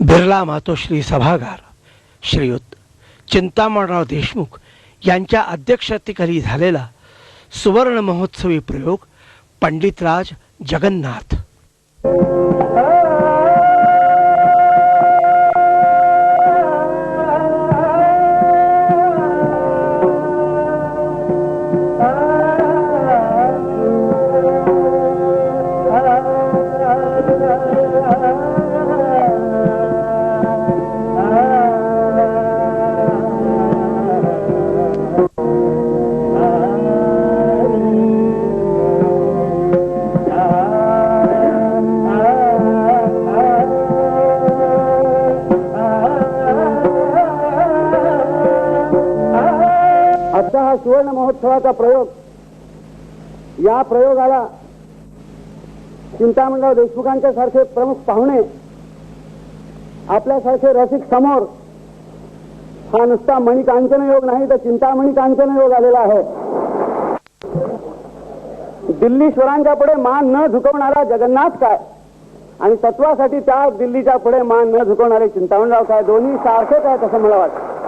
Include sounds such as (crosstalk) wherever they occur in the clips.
बिर्ला मातोश्री सभागार. श्रीयुत चिंतामणराव देशमुख यांच्या अध्यक्षतेखाली झालेला सुवर्ण महोत्सवी प्रयोग पंडितराज जगन्नाथ. हा महोत्सवाचा प्रयोग. या प्रयोगाला चिंतामणराव देशमुखांच्या सारखे प्रमुख पाहुणे आपल्यासारखे रसिक समोर हा नुसता मणिकांचन योग नाही तर चिंतामणी कांचन योग आलेला आहे. दिल्लीश्वरांच्या पुढे मान न झुकवणारा जगन्नाथ काय? आणि तत्वासाठी त्या दिल्लीच्या पुढे मान न झुकवणारे चिंतामणराव काय? दोन्ही सारखेच आहेत असं मला वाटतं.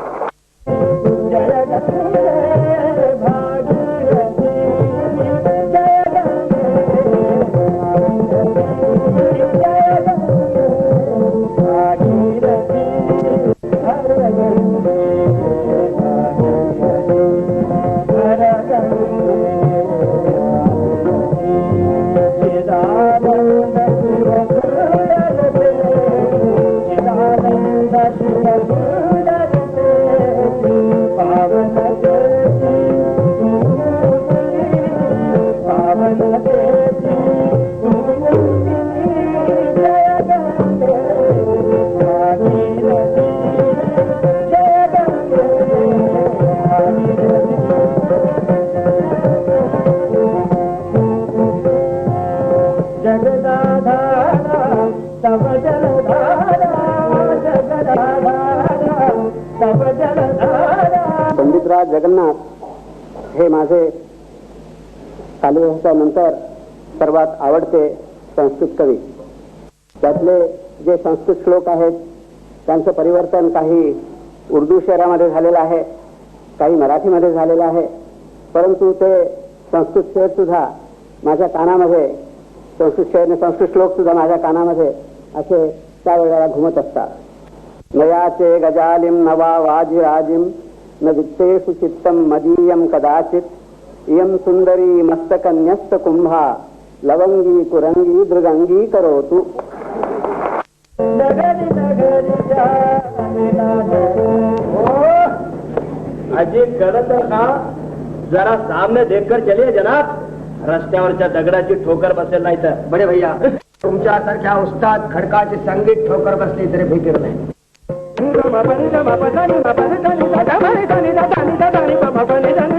पंडितराज जगन्नाथ हे माझे कालिदासानंतर सर्वात आवडते संस्कृत कवी. त्यातले जे संस्कृत श्लोक आहेत त्यांचं परिवर्तन काही उर्दू शहरामध्ये झालेलं आहे काही मराठीमध्ये झालेलं आहे परंतु ते संस्कृत शेर सुद्धा माझ्या कानामध्ये संस्कृत शेर संस्कृत श्लोक सुद्धा माझ्या कानामध्ये असे त्यावेळेला घुमत असतात. नयाचे गजालिम नवा वाजिराजिम न वित्तेषु चित्तम मदीयम कदाचित इयम सुंदरी मस्तक न्यस्त कुंभा लवंगी कुरंगी दृगंगी करोतु अजी गलत का जरा सामने देखकर चलिए जनाब। रस्त्यावरच्या दगडाची ठोकर बसेल नाही तर बडे भैया तुमच्यासारख्या उस्ताद खडकाची संगीत ठोकर बसली तरी फिकीर नाही बाबा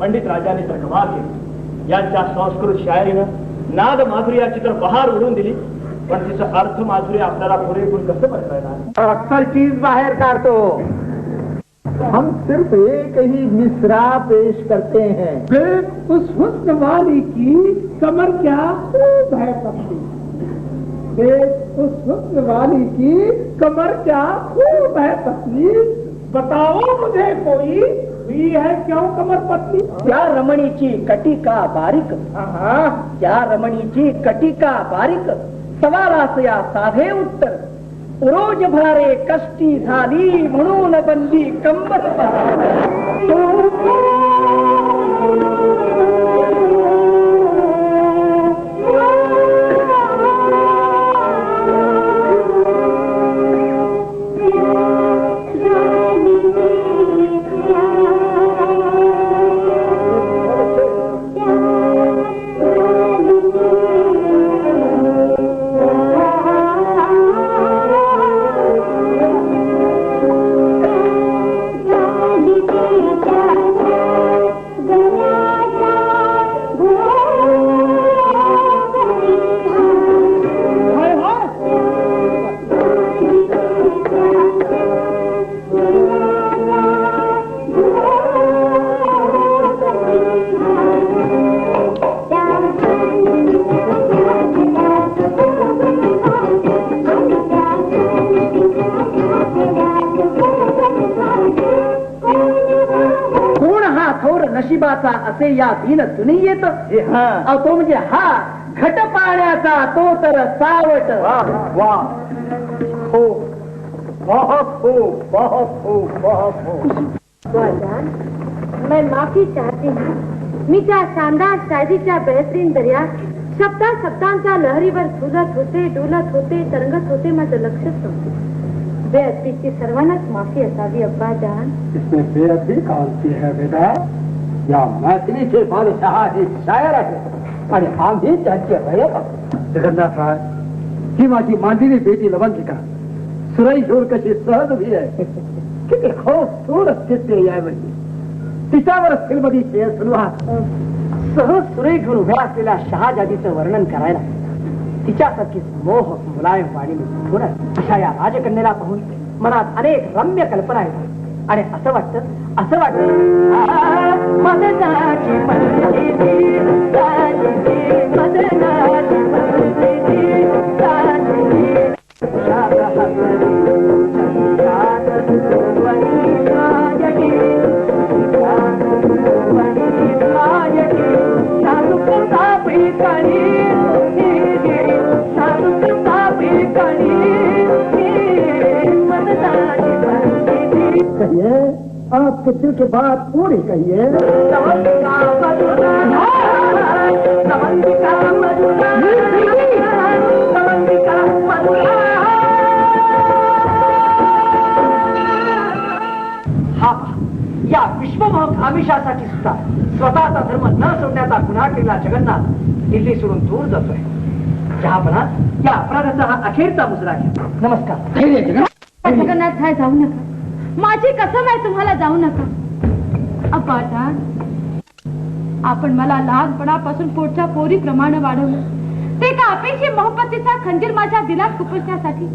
भाग्य यांच्या संस्कृत शायरीनं नाद माधुरी याची तर बहार उडून दिली पण तिचं अर्थ माधुरी आपल्याला पुरेपूर कसं येणार? अक्सर चीज़ बाहर काढतो. हम सिर्फ़ एक ही मिसरा पेश करते हैं। फिर उस हुस्न वाली की कमर क्या खूब है देख उस हुस्न वाली की कमर क्या खूब है पतली। बताओ मुझे कोई हुई है क्यों कमर पतली? त्या रमणीची कटिका बारीक. त्या रमणीची कटिका बारीक. सवालास या साधे उत्तर. रोज भरारे कष्टी झाली म्हणून बंदी कंबर नशिबाचा असे या दीन दुनियेत अहो, तो म्हणजे हा घट पाण्याचा तो तर सावट. वा हो मैं माफ़ी चाहती हूँ। मी त्या शानदार शायरीच्या बेहतरीन दर्यात शब्दा शब्दांच्या लहरीवर झुलत होते डुलत होते तरंगत होते माझं लक्षच नव्हतं बेअदबीची सर्वांनाच माफ़ी असावी अब्बा जान इसमें बेअदबी कौन सी है बेटा। या मैथिलीचे बादशाह हे शायर आहे. आणि आम्ही त्यांचे रयत आहोत. जगन्नाथ राय ही माझी मांडलेली बेटी लवंतिका सुरई घेऊन कशी सहज उभी आहे. किती खूपसूरत चित्ते यावेळी. तिच्यावर फिल्मदी शेअर सुरू हा सहज सुरई घेऊन उभ्या असलेल्या शहाजादीचं वर्णन करायला. तिच्यासारखीच मोह मुलायम वाणी थोडं अशा या राजकन्येला पाहून मनात अनेक रम्य कल्पना येतात. आणि असं वाटतं असं वाटतं. मदतीची, की बात पूरी कहिए. हा या विश्वमोहक आमिषासाठी सुद्धा स्वतःचा धर्म न सोडण्याचा गुन्हा केलेला जगन्नाथ दिल्ली सोडून दूर जातोय. जहापणात या अपराधाचा हा अखेरचा मुजरा घ्या. नमस्कार. जगन्नाथ. झाय जाऊ नका. माझी कसम आहे तुम्हाला जाऊ नका. जान आपण मला लहानपणापासून पोटच्या पोरीप्रमाणे वाढवलं. ते का अपेक्षे मोहब्बतीचा खंजीर माझ्या दिलात खुपसण्यासाठी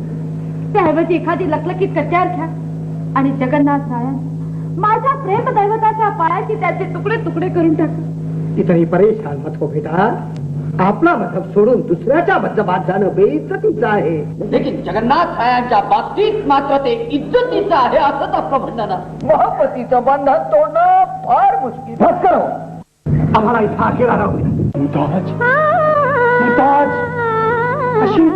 त्याऐवजी एखादी लकलकीत कट्यार घ्या. आणि जगन्नाथ राया माझ्या प्रेम दैवताच्या पायाची त्याचे तुकडे तुकडे करून टाका. इतनी परेशान मत हो बेटा. आपला मजहब सोडून दुसऱ्याच्या मजहबात जाणं बेइज्जतीचं आहे. लेकिन जगन्नाथ छायांच्या बाबतीत मात्र ते इज्जतीचं आहे असंच आपलं म्हणणं ना. मोहब्बतीचं बंधन तोडणं और मुश्किल। बस करो। आम्हाला इथं अखेर आला होईल मुमताज। मुमताज। अशीच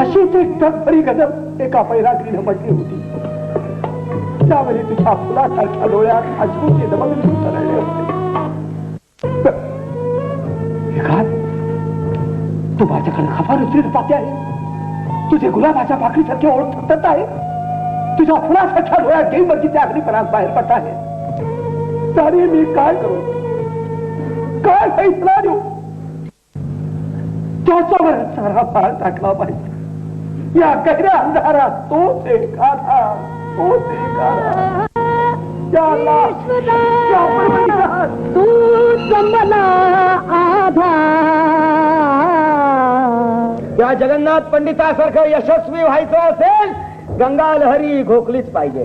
अशीच एक टकभरी गजब एका पैरागरीनं म्हटली होती। त्यावेळी तुझ्या फुलासारख्या डोळ्यात अश्रूचे दबंग उतरले होते। विकास तू माझ्याकडे खफा उतरीत पाहते आहे तुझे गुलाबाच्या पाकळीसारखे ओळख फुटत आहे तुझ्या फुलासारख्या डोळ्यात गेमवरची त्या अग्निपणात बाहेर पडत आहे तरी मी काय करू? काय फैसला देऊ त्याच्यावर सारा भार टाकला पाहिजे. या गहऱ्या अंधारात तोच एक आधार तोच परवडिगार, तू मला आधार या जगन्नाथ पंडितासारखं यशस्वी व्हायचं असेल गंगा लहरी घोकलीच पाहिजे.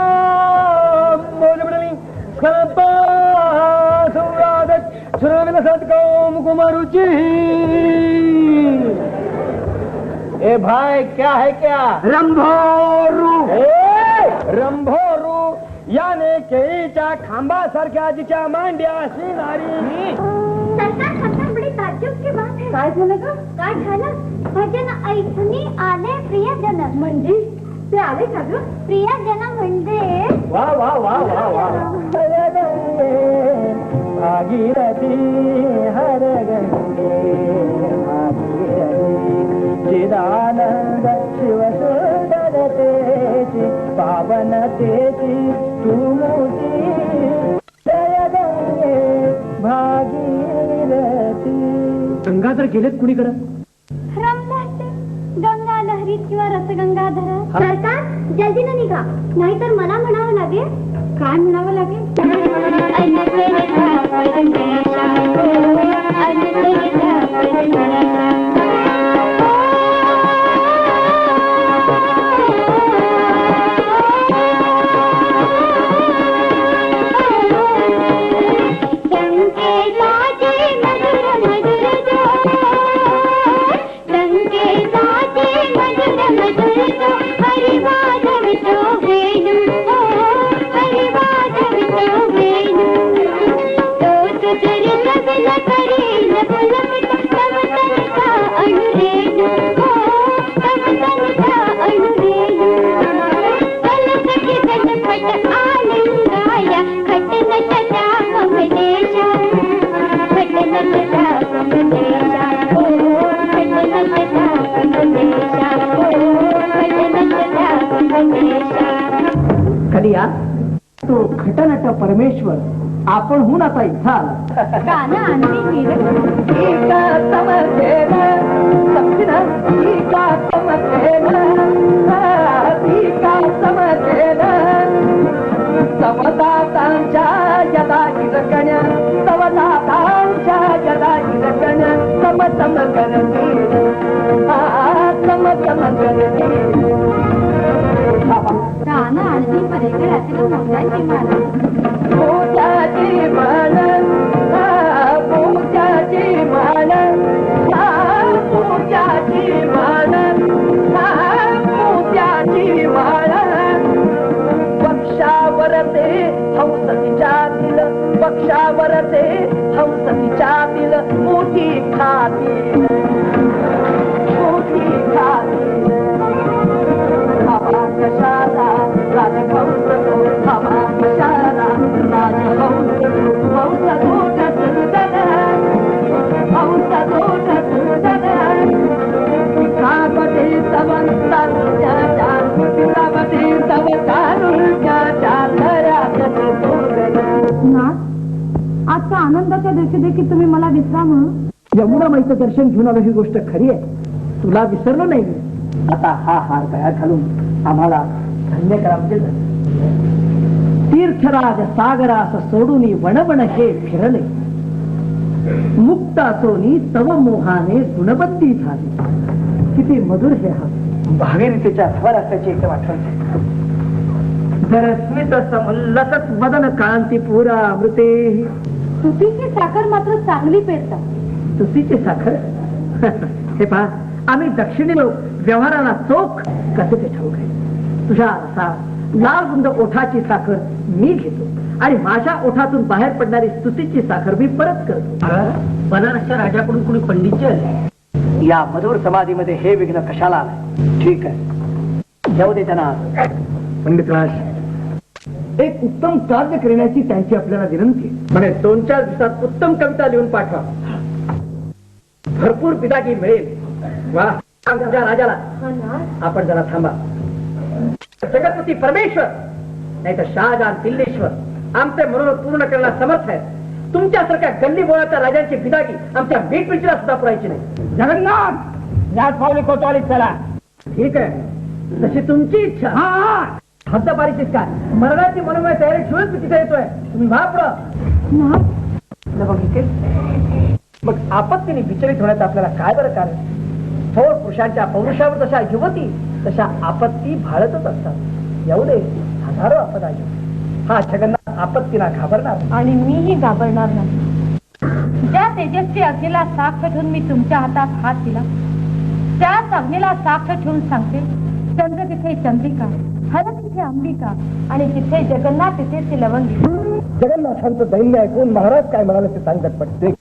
कुमारुचि। ए भाई क्या है क्या? रंभोरू। रंभोरू याने केळीच्या खांबासारख्या जिच्या मांड्या बात है। काय झालं ग? काय झालं? भजन ऐकणी आले प्रियजन। म्हणजे? ते आले का ग? प्रियजन म्हणजे वा वा वा वा वा. भागीरथी हर गंगे भागीरथी। चिदानंद शिव सुंदरतेची पावनतेची तू मोठी जय गंगे भागीरथी। गंगा तर गेलेत कुणीकडं? गंगा लहरी किंवा रसगंगाधर। सरकार जल्दी न निघा. नाहीतर मला म्हणावं लागेल काय म्हणावं लागेल? खटनट परमेश्वर आपण हून आता इथं आला गाणं आणली नीरज. एका समर्थेन समजिन एका समर्थेन एका समर्थेन समदातांच्या यदा गिरकण्या समदातांच्या यदा गिरकण्या सम सम करती सम गाणं आणली परेकर मोठ्याची मान मान मान मान पक्षावर ते हंस तिच्यातील पक्षावर ते हंस तिच्यातील मोठी खातील. आजच्या आनंदाच्या दिवशी देखील तुम्ही मला विसरा म्हणून? यमुना माईचं दर्शन घेऊन आलं ही गोष्ट खरी आहे. तुला विसरलो नाही आता हा हार गळ्यात घालून आम्हाला धन्य करा म्हणजे. तीर्थराज सागरास सोडून वणवण हे फिरले. मुक्त असोनी तव मोहाने गुणबंदी झाली. किती मधुर हे हा भागीरथीच्या स्वरासाची एकदम आठवण जर स्मित समुल्लसत मदन कांती पुरा अमृते तुतीची साखर मात्र चांगली पेरतात. तुतीची साखर? (laughs) हे पहा आम्ही दक्षिणी लोक. व्यवहाराला चोख कसे ते ठाऊक आहे? तुझ्या असा लाल रुंद ओठाची साखर मी घेतो आणि माझ्या ओठातून बाहेर पडणारी स्तुतीची साखर मी परत करतो. बनारसच्या राजाकडून कुणी पंडितचे आले? या मधुर समाधीमध्ये हे विघ्न कशाला आलंय? ठीक आहे. जाऊ दे त्यांना. पंडित राज. एक उत्तम कार्य करण्याची त्यांची आपल्याला विनंती. म्हणे दोन चार दिवसात उत्तम कविता लिहून पाठवा. भरपूर पिदागी मिळेल. वा. आमच्या राजाला आपण जरा थांबा. जगतपती परमेश्वर नाही तर शहाजहान दिल्लेश्वर आमचे मनोरथ पूर्ण करण्यास समर्थ आहे तुमच्यासारख्या गल्ली बोळाच्या राजांची बिदागी आमच्या पिचीला सुद्धा पुरायची नाही. जगन्नाथ याच पावले कोतवालीत चला. ठीक आहे. तशी तुमची इच्छा. हा हद्दपारीचीच काय? मरणाची मनोमय तयारी ठेवून मी तिथे येतोय. तुम्ही व्हा पुढं. मग आपत्तीने विचलित होण्याचं आपल्याला काय बरं कारण? थोर पुरुषांच्या पौरुषावर जशा युवती तशा आपत्ती भाळतच असतात. एवढे हजारो आपदा येऊ हा जगन्नाथ आपत्तीला घाबरणार आणि मीही घाबरणार नाही. ज्या तेजस्वी अग्नीला साक्ष ठेवून मी तुमच्या हातात हात दिला त्याच अग्नीला साक्ष ठेवून सांगते चंद्र तिथे चंद्रिका हर तिथे अंबिका. आणि जिथे जगन्नाथ तिथे ती लवंगी जगन्नाथांचं दैन्य ऐकून महाराज काय म्हणाले ते सांगत पडते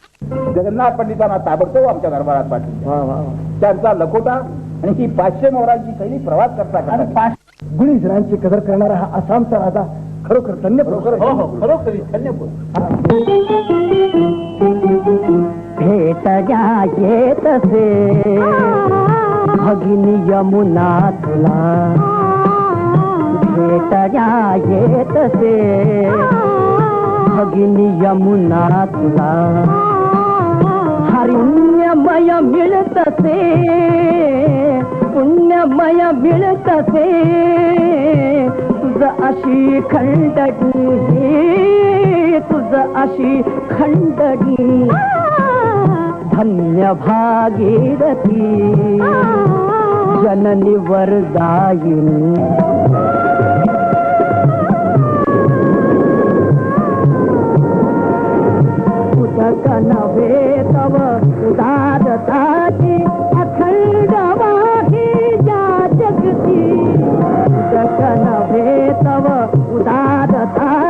जगन्नाथ पंडितांना ताबडतोब आमच्या दरबारात पाठवले त्यांचा लखोटा आणि ही पाचशे मोहरांची शैली प्रवास करता करता गुणी जणांची कदर करणारा हा आसामचा राजा खरोखर धन्य खरोखर हो हो खरोखर धन्यपूर. भेट घ्या येत से भगिनी यमुना तुला भेट येत से। भगिनी यमुना तुला। हरिण्यमय मिळत से। पुण्यमय मिळत से। तुझ अशी खंडणी तुझ अशी खंडणी धन्य भागीरथी। जननी वरदायिनी उदक नव्हे तव उदारताची अखंड वाही जा जगती. उदक नव्हे तव उदारताची